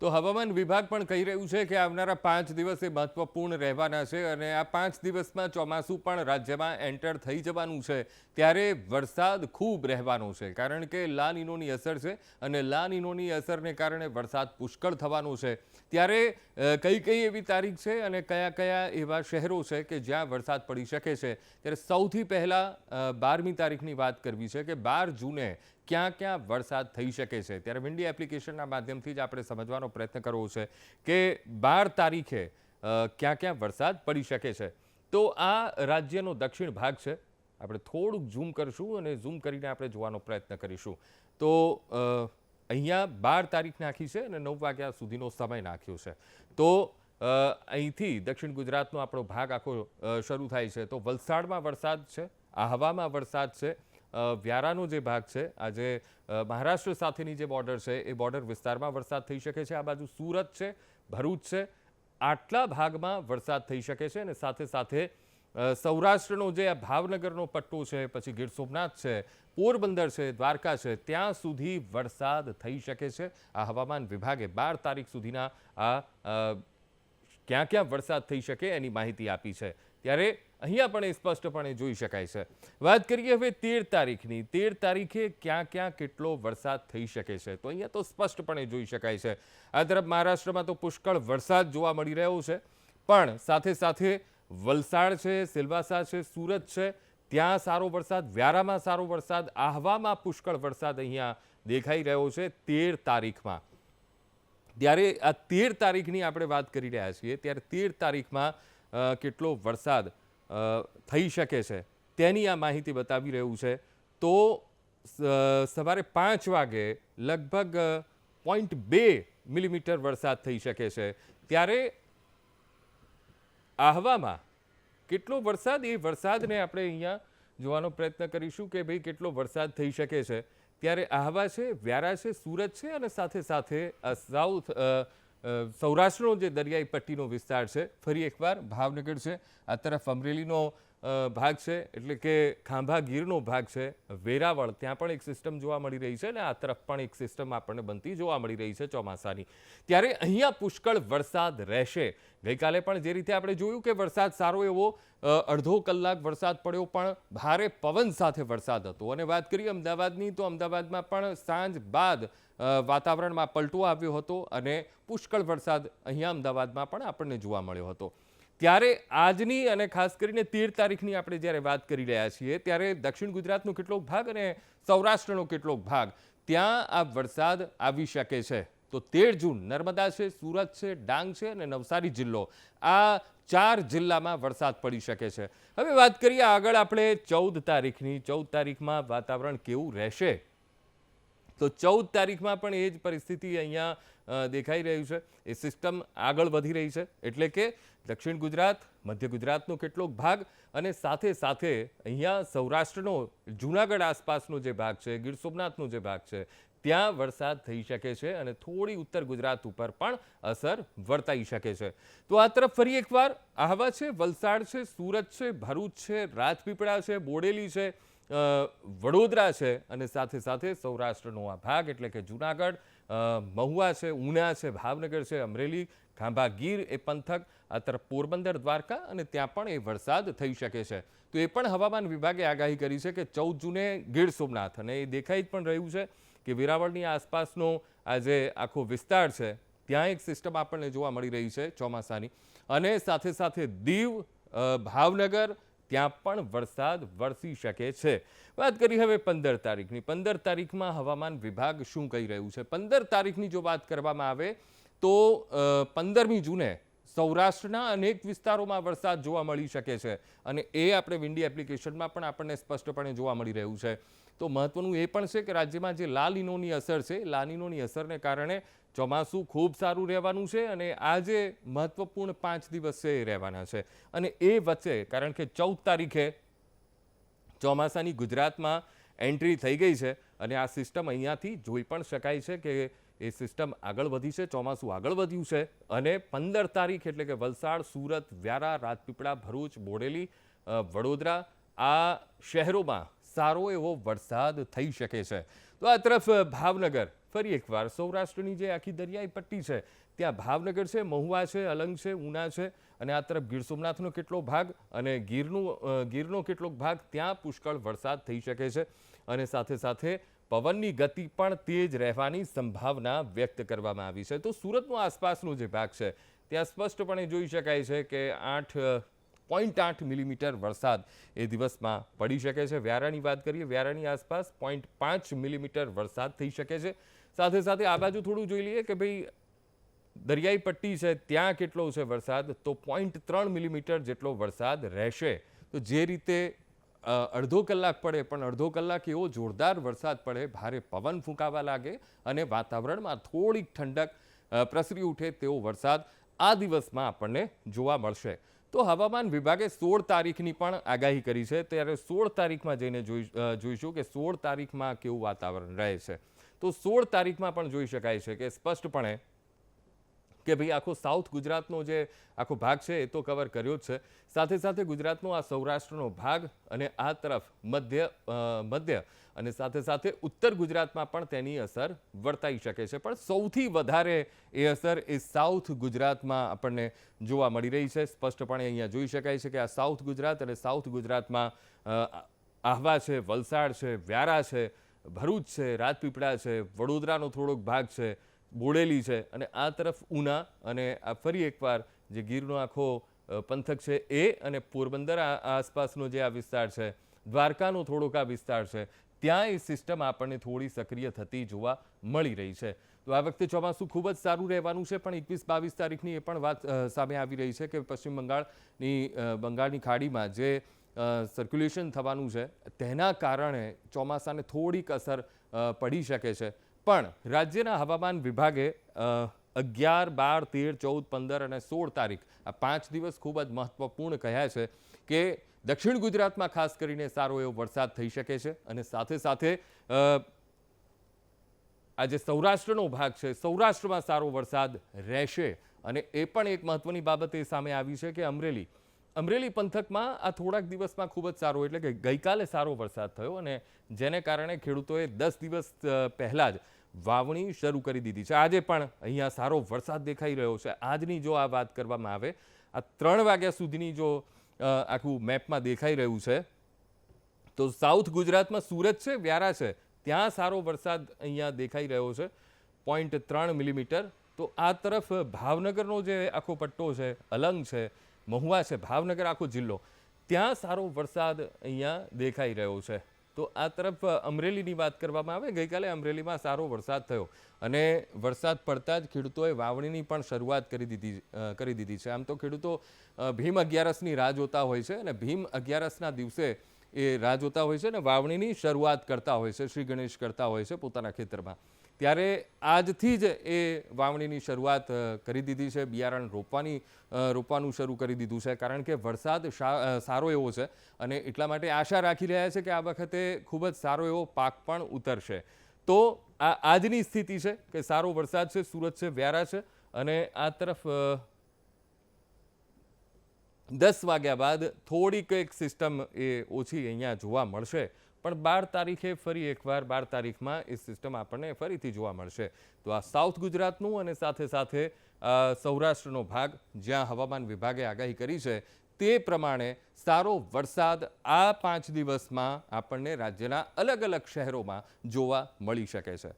તો હવામાન વિભાગ પણ કહી રહ્યું છે કે આવનારા પાંચ દિવસ એ મહત્વપૂર્ણ રહેવાના છે અને આ પાંચ દિવસમાં ચોમાસું પણ રાજ્યમાં એન્ટર થઈ જવાનું છે. ત્યારે વરસાદ ખૂબ રહેવાનો છે, કારણ કે લા નિનોની અસર છે અને લાનીનોની અસરને કારણે વરસાદ પુષ્કળ થવાનો છે. ત્યારે કઈ કઈ એવી તારીખ છે અને કયા કયા એવા શહેરો છે કે જ્યાં વરસાદ પડી શકે છે? ત્યારે સૌથી પહેલાં બારમી તારીખની વાત કરવી છે કે બાર જૂને ક્યાં ક્યાં વરસાદ થઈ શકે છે? ત્યારે વિન્ડી એપ્લિકેશનના માધ્યમથી જ આપણે સમજવાનો પ્રયત્ન કરવો છે કે બાર તારીખે ક્યાં ક્યાં વરસાદ પડી શકે છે. તો આ રાજ્યનો દક્ષિણ ભાગ છે. આપણે થોડુંક ઝૂમ કરશું અને ઝૂમ કરીને આપણે જોવાનો પ્રયત્ન કરીશું. તો અહીંયા બાર તારીખ નાખી છે અને નવ વાગ્યા સુધીનો સમય નાખ્યો છે. તો અહીંથી દક્ષિણ ગુજરાતનો આપણો ભાગ આખો શરૂ થાય છે. તો વલસાડમાં વરસાદ છે, આહવામાં વરસાદ છે વ્યારાનો જે ભાગ છે, આજે મહારાષ્ટ્ર સાથેની જે બોર્ડર છે, એ બોર્ડર વિસ્તારમાં વરસાદ થઈ શકે છે. આ બાજુ સુરત છે, ભરૂચ છે, આટલા ભાગમાં વરસાદ થઈ શકે છે અને સાથે સાથે સૌરાષ્ટ્રનો જે આ ભાવનગરનો પટ્ટો છે, પછી ગીર સોમનાથ છે, પોરબંદર છે, દ્વારકા છે, ત્યાં સુધી વરસાદ થઈ શકે છે. આ હવામાન વિભાગે બાર તારીખ સુધીના આ ક્યાં ક્યાં વરસાદ થઈ શકે એની માહિતી આપી છે. ત્યારે અહીંયા પણ એ સ્પષ્ટપણે જોઈ શકાય છે. વાત કરીએ હવે તેર તારીખની. તેર તારીખે ક્યાં ક્યાં કેટલો વરસાદ થઈ શકે છે? તો અહીંયા તો સ્પષ્ટપણે જોઈ શકાય છે. આ તરફ મહારાષ્ટ્રમાં તો પુષ્કળ વરસાદ જોવા મળી રહ્યો છે. પણ સાથે સાથે વલસાડ છે સિલવાસા છે, સુરત છે, ત્યાં સારો વરસાદ, વ્યારામાં સારો વરસાદ, આહવામાં પુષ્કળ વરસાદ અહીંયા દેખાઈ રહ્યો છે તેર તારીખમાં. ત્યારે આ તેર તારીખની આપણે વાત કરી રહ્યા છીએ, ત્યારે તેર તારીખમાં કેટલો વરસાદ થઈ શકે છે. તેની આ માહિતી બતાવી રહ્યું છે. તો સવારે પાંચ વાગે લગભગ પોઈન્ટ બે મિલીમીટર વરસાદ થઈ શકે છે. ત્યારે આહવામાં કેટલો વરસાદ? એ વરસાદને આપણે અહીંયા જોવાનો પ્રયત્ન કરીશું કે ભાઈ કેટલો વરસાદ થઈ શકે છે. ત્યારે આહવા છે, વ્યારા છે સુરત છે અને સાથે સાથે સાઉથ સૌરાષ્ટ્રનો જે દરિયાઈ પટ્ટીનો વિસ્તાર છે ફરી એકવાર ભાવનગર છે. આ તરફ અમરેલીનો ભાગ છે, એટલે કે ખાંભા ગીરનો ભાગ છે, વેરાવળ, ત્યાં પણ એક સિસ્ટમ જોવા મળી રહી છે અને આ તરફ પણ એક સિસ્ટમ આપણને બનતી જોવા મળી રહી છે ચોમાસાની. ત્યારે અહીંયા પુષ્કળ વરસાદ રહેશે. ગઈકાલે પણ જે રીતે આપણે જોયું કે વરસાદ સારો એવો અડધો કલાક વરસાદ પડ્યો, પણ ભારે પવન સાથે વરસાદ હતો. અને વાત કરીએ અમદાવાદની, તો અમદાવાદમાં પણ સાંજ બાદ વાતાવરણમાં પલટો આવ્યો હતો અને પુષ્કળ વરસાદ અહીંયા અમદાવાદમાં પણ આપણને જોવા મળ્યો હતો. ત્યારે આજની અને ખાસ કરીને તેર તારીખની આપણે જ્યારે વાત કરી રહ્યા છીએ, ત્યારે દક્ષિણ ગુજરાતનો કેટલોક ભાગ અને સૌરાષ્ટ્રનો કેટલોક ભાગ? ત્યાં આ વરસાદ આવી શકે છે. તો તેર જૂન નર્મદા છે, સુરત છે, ડાંગ છે અને નવસારી જિલ્લો. આ ચાર જિલ્લામાં વરસાદ પડી શકે છે. હવે વાત કરીએ આગળ આપણે ચૌદ તારીખની. ચૌદ તારીખમાં વાતાવરણ કેવું રહેશે? તો ચૌદ તારીખમાં પણ એ જ પરિસ્થિતિ અહીંયા દેખાઈ રહ્યું છે. એ સિસ્ટમ આગળ વધી રહી છે. એટલે કે દક્ષિણ ગુજરાત, મધ્ય ગુજરાતનો કેટલોક ભાગ અને સાથે સાથે અહીંયા સૌરાષ્ટ્રનો, જૂનાગઢ આસપાસનો જે ભાગ છે, ગીર સોમનાથનો જે ભાગ છે, ત્યાં વરસાદ થઈ શકે છે અને થોડી ઉત્તર ગુજરાત ઉપર પણ અસર વર્તાઈ શકે છે. તો આ તરફ ફરી એકવાર આહવા છે, વલસાડ છે, સુરત છે, ભરૂચ છે, રાજપીપળા છે, બોડેલી છે વડોદરા છે અને સાથે સાથે સૌરાષ્ટ્રનો આ ભાગ એટલે કે જુનાગઢ મહુવા છે, ઉના છે, ભાવનગર છે, અમરેલી ખાંભા ગીર એ પંથક, આ તરફ પોરબંદર, દ્વારકા અને ત્યાં પણ એ વરસાદ થઈ શકે છે. તો એ પણ હવામાન વિભાગે આગાહી કરી છે કે ચૌદ જૂને ગીર સોમનાથ અને એ દેખાઈ પણ રહ્યું છે કે વેરાવળની આસપાસનો આ જે આખો વિસ્તાર છે, ત્યાં એક સિસ્ટમ આપણને જોવા મળી રહી છે ચોમાસાની. અને સાથે સાથે દીવ ભાવનગર ત્યાં પણ વરસાદ વરસી શકે છે. વાત કરી હવે પંદર તારીખની. પંદર તારીખમાં હવામાન વિભાગ શું કહી રહ્યું છે? પંદર તારીખની જો વાત કરવામાં આવે તો પંદરમી જૂને સૌરાષ્ટ્રના અનેક વિસ્તારોમાં વરસાદ જોવા મળી શકે છે. અને એ આપણે વિન્ડી એપ્લિકેશનમાં પણ આપણને સ્પષ્ટપણે જોવા મળી રહ્યું છે. તો મહત્વનું એ પણ છે કે રાજ્યમાં જે લાલીનોની અસર છે લાલીનોની અસરને કારણે ચોમાસું ખૂબ સારું રહેવાનું છે અને આજે મહત્વપૂર્ણ પાંચ દિવસ છે એ રહેવાના છે. અને એ વચ્ચે, કારણ કે ચૌદ તારીખે ચોમાસાની ગુજરાતમાં એન્ટ્રી થઈ ગઈ છે અને આ સિસ્ટમ અહીંયાથી જોઈ પણ શકાય છે કે એ સિસ્ટમ આગળ વધી છે, ચોમાસું આગળ વધ્યું છે અને પંદર તારીખ એટલે કે વલસાડ, સુરત, વ્યારા, રાજપીપળા, ભરૂચ, બોડેલી વડોદરા આ શહેરોમાં સારો એવો વરસાદ થઈ શકે છે. તો આ તરફ ભાવનગર. ફરી એકવાર સૌરાષ્ટ્રની જે આખી દરિયાઈ પટ્ટી છે, ત્યાં ભાવનગર છે, મહુવા છે, અલંગ છે, ઉના છે અને આ તરફ ગીર સોમનાથનો કેટલો ભાગ અને ગીરનું ગીરનો કેટલોક ભાગ, ત્યાં પુષ્કળ વરસાદ થઈ શકે છે અને સાથે સાથે પવનની ગતિ પણ તેજ રહેવાની સંભાવના વ્યક્ત કરવામાં આવી છે. તો સુરતનો આસપાસનો જે ભાગ છે, ત્યાં સ્પષ્ટપણે જોઈ શકાય છે કે આઠ પોઈન્ટ આઠ મિલીમીટર વરસાદ એ દિવસમાં પડી શકે છે. વ્યારાની વાત કરીએ, વ્યારાની આસપાસ પોઈન્ટ પાંચ મિલીમીટર વરસાદ થઈ શકે છે. સાથે સાથે આ બાજુ થોડું જોઈ લઈએ કે ભાઈ દરિયાઈ પટ્ટી છે, ત્યાં કેટલો છે વરસાદ? તો પોઈન્ટ ત્રણ મિલીમીટર જેટલો વરસાદ રહેશે. તો જે રીતે અડધો કલાક પડે, પણ અડધો કલાક એવો જોરદાર વરસાદ પડે, ભારે પવન ફૂંકાવા લાગે અને વાતાવરણમાં થોડીક ઠંડક પ્રસરી ઉઠે તેવો વરસાદ આ દિવસમાં આપણને જોવા મળશે. તો હવામાન વિભાગે સોળ તારીખની પણ આગાહી કરી છે. ત્યારે સોળ તારીખમાં જઈને જોઈ જોઈશું કે સોળ તારીખમાં કેવું વાતાવરણ રહે છે. તો સોળ તારીખમાં પણ જોઈ શકાય છે કે સ્પષ્ટપણે કે ભાઈ આખો સાઉથ ગુજરાતનો જે આખો ભાગ છે એ તો કવર કર્યો જ છે. સાથે સાથે ગુજરાતનો આ સૌરાષ્ટ્રનો ભાગ અને આ તરફ મધ્ય મધ્ય અને સાથે સાથે ઉત્તર ગુજરાતમાં પણ તેની અસર વર્તાઈ શકે છે. પણ સૌથી વધારે એ અસર એ સાઉથ ગુજરાતમાં આપણને જોવા મળી રહી છે. સ્પષ્ટપણે અહીંયા જોઈ શકાય છે કે આ સાઉથ ગુજરાત અને સાઉથ ગુજરાતમાં આહવા છે, વલસાડ છે, વ્યારા છે, ભરૂચ છે, રાજપીપળા છે, વડોદરાનો થોડોક ભાગ છે, બોડેલી છે અને આ તરફ ઉના અને આ ફરી એકવાર જે ગીરનો આખો પંથક છે એ અને પોરબંદર આસપાસનો જે આ વિસ્તાર છે, દ્વારકાનો થોડોક આ વિસ્તાર છે ત્યાં એ સિસ્ટમ આપણને થોડી સક્રિય થતી જોવા મળી રહી છે. તો આ વખતે ચોમાસું ખૂબ જ સારું રહેવાનું છે, પણ એકવીસ બાવીસ તારીખની એ પણ વાત સામે આવી રહી છે કે પશ્ચિમ બંગાળની બંગાળની ખાડીમાં જે સર્ક્યુલેશન થવાનું છે, તેના કારણે ચોમાસાને થોડીક અસર પડી શકે છે. પણ રાજ્યના હવામાન વિભાગે અગિયાર, બાર, તેર, ચૌદ, પંદર અને સોળ તારીખ આ પાંચ દિવસ ખૂબ જ મહત્વપૂર્ણ કહ્યા છે કે દક્ષિણ ગુજરાતમાં ખાસ કરીને સારો એવો વરસાદ થઈ શકે છે અને સાથે સાથે આજે સૌરાષ્ટ્રનો ભાગ છે, સૌરાષ્ટ્રમાં સારો વરસાદ રહેશે. અને એ પણ એક મહત્વની બાબત એ સામે આવી છે કે અમરેલી અમરેલી પંથકમાં આ થોડાક દિવસમાં ખૂબ જ સારો, એટલે કે ગઈકાલે સારો વરસાદ થયો અને જેને કારણે ખેડૂતોએ દસ દિવસ પહેલાં જ વાવણી શરૂ કરી દીધી છે. આજે પણ અહીંયા સારો વરસાદ દેખાઈ રહ્યો છે. આજની જો આ વાત કરવામાં આવે, આ ત્રણ વાગ્યા સુધીની જો આખું મેપમાં દેખાઈ રહ્યું છે. તો સાઉથ ગુજરાતમાં સુરત છે, વ્યારા છે. ત્યાં સારો વરસાદ અહીંયા દેખાઈ રહ્યો છે પોઈન્ટ ત્રણ મિલીમીટર તો આ તરફ ભાવનગરનો જે આખો પટ્ટો છે, અલંગ છે, મહુવા છે, ભાવનગર આખો જિલ્લો, ત્યાં સારો વરસાદ અહીંયા દેખાઈ રહ્યો છે. તો આ તરફ અમરેલીની વાત કરવામાં આવે, ગઈકાલે અમરેલીમાં સારો વરસાદ થયો. અને વરસાદ પડતા જ ખેડૂતોએ વાવણીની પણ શરૂઆત કરી દીધી કરી દીધી છે. આમ તો ખેડૂતો ભીમ અગિયારસની રાહ જોતા હોય છે અને ભીમ અગિયારસના દિવસે એ રાહ જોતા હોય છે અને વાવણીની શરૂઆત કરતા હોય છે, શ્રી ગણેશ કરતા હોય છે પોતાના ખેતરમાં. ત્યારે આજથી જ એ વાવણીની શરૂઆત કરી દીધી છે. બિયારણ રોપવાની રોપવાનું શરૂ કરી દીધું છે. કારણ કે વરસાદ સારો એવો છે અને એટલા માટે આશા રાખી રહ્યા છે કે આ વખતે ખૂબ જ સારો એવો પાક પણ ઉતરશે. તો આ આજની સ્થિતિ છે કે સારો વરસાદ છે સુરત છે, વ્યારા છે અને આ તરફ દસ વાગ્યા બાદ થોડીક એક સિસ્ટમ એ ઓછી અહીંયા જોવા મળશે. પણ બાર તારીખે ફરી એકવાર, બાર તારીખમાં એ સિસ્ટમ આપણને ફરીથી જોવા મળશે. તો આ સાઉથ ગુજરાતનું અને સાથે સાથે સૌરાષ્ટ્રનો ભાગ જ્યાં હવામાન વિભાગે આગાહી કરી છે, તે પ્રમાણે સારો વરસાદ આ પાંચ દિવસમાં આપણને રાજ્યના અલગ અલગ શહેરોમાં જોવા મળી શકે છે.